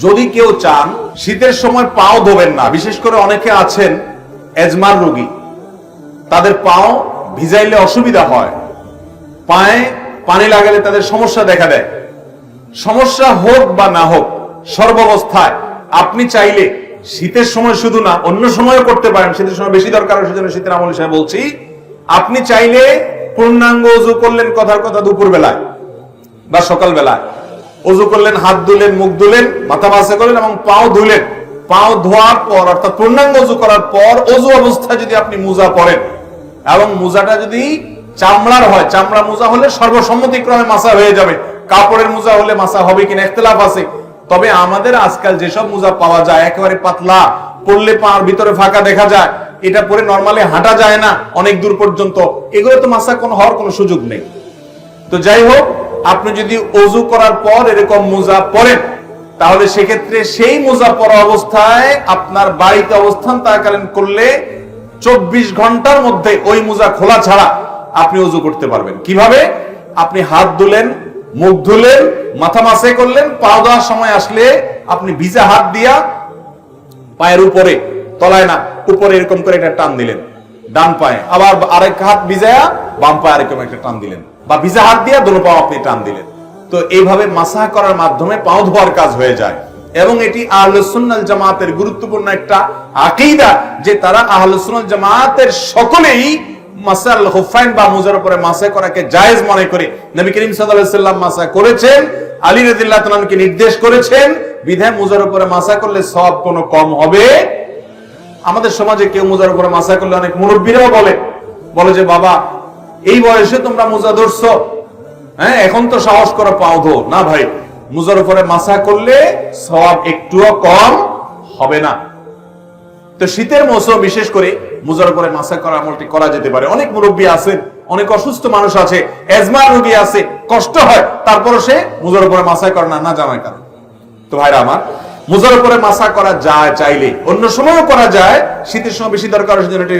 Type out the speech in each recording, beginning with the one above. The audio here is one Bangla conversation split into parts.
যদি কেউ চান, শীতের সময় পাও ধোবেন না। বিশেষ করে অনেকে আছেন এজমার রোগী। তাদের পাও ভিজাইলে অসুবিধা হয়। পায়ে পানি লাগালে তাদের সমস্যা দেখা দেয়। সমস্যা হোক বা না হোক, সর্বাবস্থায় আপনি চাইলে শীতের সময় শুধু না, অন্য সময়ও করতে পারেন। শীতের সময় বেশি দরকার সেজন্য শীতের আমল হিসেবে বলছি। আপনি চাইলে পূর্ণাঙ্গ অজু করলেন কথার কথা দুপুর বেলায় বা সকাল বেলায় অজু করলেন, হাত ধুলেন মুখ ধুলেন মাথা মাসে করলেন এবং পাও ধুলেন। পাও ধোয়ার পর, অর্থাৎ পূর্ণাঙ্গ অজু করার পর অজু অবস্থায় যদি আপনি মুজা পরেন, এবং মোজাটা যদি চামড়ার হয়, চামড়া মোজা হলে সর্বসম্মতিক্রমে মাসা হয়ে যাবে। কাপড়ের মোজা হলে মাসা হবে কিনা একতলাফ আছে। তবে আমাদের আজকাল যেসব মোজা পাওয়া যায়, একেবারে পাতলা, পড়লে পার ভিতরে ফাঁকা দেখা যায়। এটা পরে নর্মালি হাঁটা যায় না, অনেক দূর পর্যন্ত। এগুলো তো মাসা কোনো হওয়ার কোনো সুযোগ নেই। তো যাই হোক আপনি যদি অজু করার পর এরকম মোজা পরেন, তাহলে সেক্ষেত্রে সেই মোজা পরা অবস্থায় আপনার বাড়িতে অবস্থান থাকাকালীন করলে চব্বিশ ঘণ্টার মধ্যে ওই মোজা খোলা ছাড়া আপনি অজু করতে পারবেন। কীভাবে? আপনি হাত ধুলেন, মুখ ধুলেন, মাথা মাসে করলেন, পা দেওয়ার সময় আসলে আপনি ভিজা হাত দিয়া পায়ের উপরে, তলায় না, উপরে এরকম করে একটা টান দিলেন, ডান পায়ে। আবার আরেক হাত ভিজায়া বাম পায়ে এরকম একটা টান দিলেন। বা ভিজা হাত দিয়া দোনো পাও আপনি টান দিলেন। তো এইভাবে মাসাহ করার মাধ্যমে পাও ধোয়ার কাজ হয়ে যায়। এবং এটি আহলুসুন্নাল জামাতের গুরুত্বপূর্ণ একটা আকিদা যে তারা আহলুসুন্নাল জামাতের সকলেই মাসাল হুফাইন বা মুজার উপরে মাসা করাকে জায়েজ মনে করে। নবী করিম সাল্লাল্লাহু আলাইহি সাল্লাম মাসা করেছেন, আলী রাদিয়াল্লাহু তাআলাকে নির্দেশ করেছেন, বিধায় মুজার উপরে মাসা করলে সব কোনো কম হবে। আমাদের সমাজে কেউ মোজার উপরে মাসা করলে অনেক মুরব্বীরাও বলে বলে যে, বাবা এই বয়সে তোমরা মোজা ধরছো? হ্যাঁ এখন তো সাহস করো পাও ধো। না ভাই, মুজার উপরে মাসা করলে সব একটুও কম হবে না। তো শীতের মৌসুম, বিশেষ করে মুজার উপরে মাসা করা, আমলটি করা যেতে পারে। অনেক মুরব্বী আছেন, অনেক অসুস্থ মানুষ আছে, এজমা রোগী আছে, কষ্ট হয়, তারপরও সে মুজার উপরে মাসা করে না না জানার কারণ। তো ভাইরা আমার, মুজার উপরে মাসা করা যায় চাইলে, অন্য সময়ও করা যায়, শীতের সময় বেশি দরকার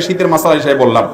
শীতের মাসালা হিসেবে বললাম।